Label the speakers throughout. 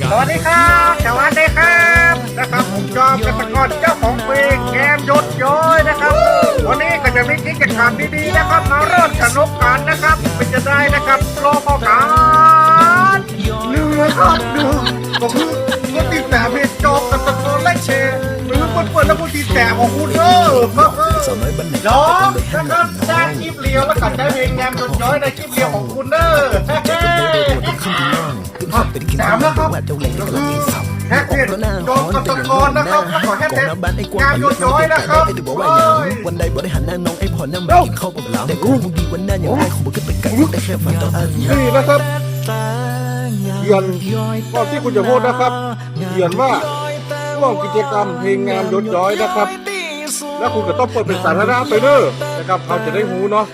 Speaker 1: สวัสดีครับ สวัสดีครับนะครับผมจอมกันตะกอนเจ้าของเพลงแกมยศย้อยนะครับ วันนี้ก็จะมีกิจกรรมดีๆนะครับมาเริ่มสนุกกันนะครับเป็นจะได้นะครับรอประกาศหนึ่งนะครับหนึ่งก็คือกดติดแต่เพจจอมกันตะกอนและแชร์หรือกดเปิดแล้วกดติดแต่ของคุณเด้อครับจอมนะครับสร้างคลิปเลียวแล้วกัดได้เพลงแกมยศย้อยในคลิปเลียวของคุณเด้อ สามแล้วครับก็คือแฮกเพจจอมกันตะกอนนะครับแล้วก็แฮกเพจแกมยศย้อยนะครับเฮ้ย
Speaker 2: วันใดบ่ได้หันหน้าน้องไอ้พอนั่งมากินข้าวกับเราแต่กูคงดีวันหน้าอย่างไรคงบ่ขึ้นไปไกลได้แค่ฝันต่ออัน
Speaker 1: นี่นะครับเขียนก่อนที่คุณจะพูดนะครับเขียนว่าร่วมกิจกรรมเพลงงานยศย้อยนะครับแล้วคุณก็ต้องเปิดเป็นสาธารณะไปเด้อนะครับเขาจะได้หูเนาะ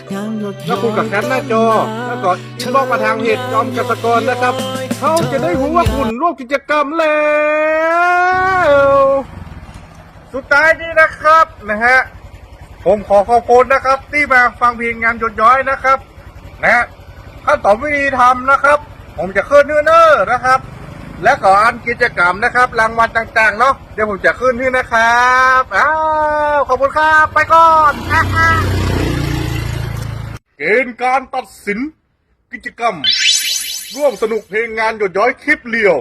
Speaker 1: แล้วคุณกับแคปหน้าจอ แล้วก็อินบ็อกซ์มาทางเพจจอมกสกรนะครับ เขาจะได้หูว่าคุณร่วมกิจกรรมแล้ว สุดท้ายนี้นะครับนะฮะผมขอขอบคุณนะครับ ที่มาฟังเพลงงานยศย้อยนะครับนะฮะขั้นตอนวิธีทำนะครับ ผมจะขึ้นเนื้อเนอร์นะครับ และก่อนกิจกรรมนะครับ รางวัลต่างๆเนาะเดี๋ยวผมจะขึ้นให้นะครับอ้าวขอบคุณครับ ไปก่อนเกณฑ์การตัดสินกิจกรรม ร่วมสนุกเพลงงานหยดย้อยคลิปเลียว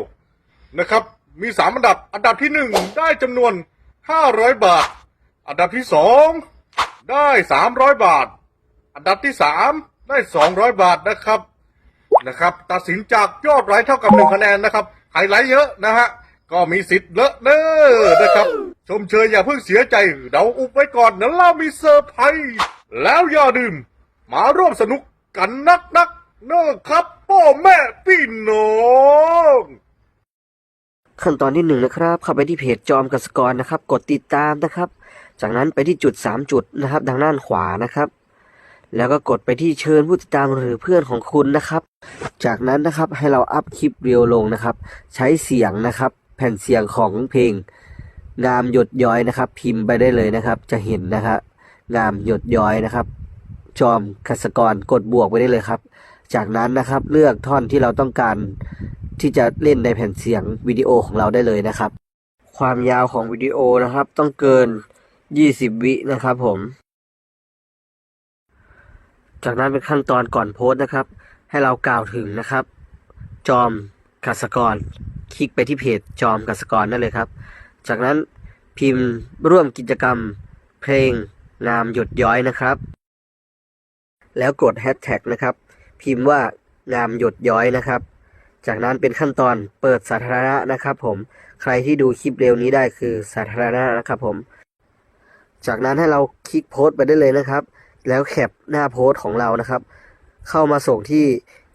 Speaker 1: นะครับ มีสามอันดับ อันดับที่หนึ่งได้จำนวนห้าร้อยบาท อันดับที่สองได้สามร้อยบาท อันดับที่สามได้สองร้อยบาทนะครับนะครับ ตัดสินจากยอดไลค์เท่ากับหนึ่งคะแนนนะครับใครไลค์เยอะนะฮะก็มีสิทธิ์เลอะเนอนะครับ ชมเชยอย่าเพิ่งเสียใจเราอุบไว้ก่อนนะเรามีเซอร์ไพรส์แล้วอย่าดื่มมาร่วมสนุกกันนักนัก นอะครับพ่อแม่พี่น้อง
Speaker 3: ขั้นตอนที่หนึ่งนะครับ เข้าไปที่เพจจอมกสกรนะครับ กดติดตามนะครับ จากนั้นไปที่จุดสามจุดนะครับ ทางด้านขวานะครับ แล้วก็กดไปที่เชิญผู้ติดตามหรือเพื่อนของคุณนะครับ จากนั้นนะครับให้เราอัพคลิปเรียวลงนะครับ ใช้เสียงนะครับ แผ่นเสียงของเพลง งามหยดย้อยนะครับ พิมพ์ไปได้เลยนะครับ จะเห็นนะครับงามหยดย้อยนะครับ จอมกสกรกดบวกไปได้เลยครับ จากนั้นนะครับเลือกท่อนที่เราต้องการที่จะเล่นในแผ่นเสียงวิดีโอของเราได้เลยนะครับ ความยาวของวิดีโอนะครับ ต้องเกิน 20 วินะครับผม จากนั้นเป็นขั้นตอนก่อนโพสต์นะครับ ให้เรากล่าวถึงนะครับ จอมกสกร คลิกไปที่เพจจอมกสกรได้เลยครับ จากนั้นพิมพ์ร่วมกิจกรรมเพลงงามหยดย้อยนะครับ แล้วกดแฮชแท็กนะครับ พิมพ์ว่างามหยดย้อยนะครับ จากนั้นเป็นขั้นตอนเปิดสาธารณะนะครับผมใครที่ดูคลิปเร็วนี้ได้คือสาธารณะนะครับผม จากนั้นให้เราคลิกโพสต์ไปได้เลยนะครับ แล้วแคปหน้าโพสต์ของเรานะครับ เข้ามาส่งที่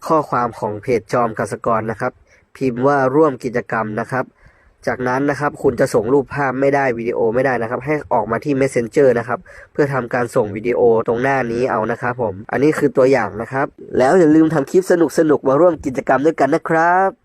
Speaker 3: ข้อความของเพจจอมกสกรนะครับ พิมพ์ว่าร่วมกิจกรรมนะครับ จากนั้นนะครับคุณจะส่งรูปภาพไม่ได้วิดีโอไม่ได้นะครับ ให้ออกมาที่ Messenger นะครับ เพื่อทำการส่งวิดีโอตรงหน้านี้เอานะครับผม อันนี้คือตัวอย่างนะครับ แล้วอย่าลืมทำคลิปสนุกๆมาร่วมกิจกรรมด้วยกันนะครับ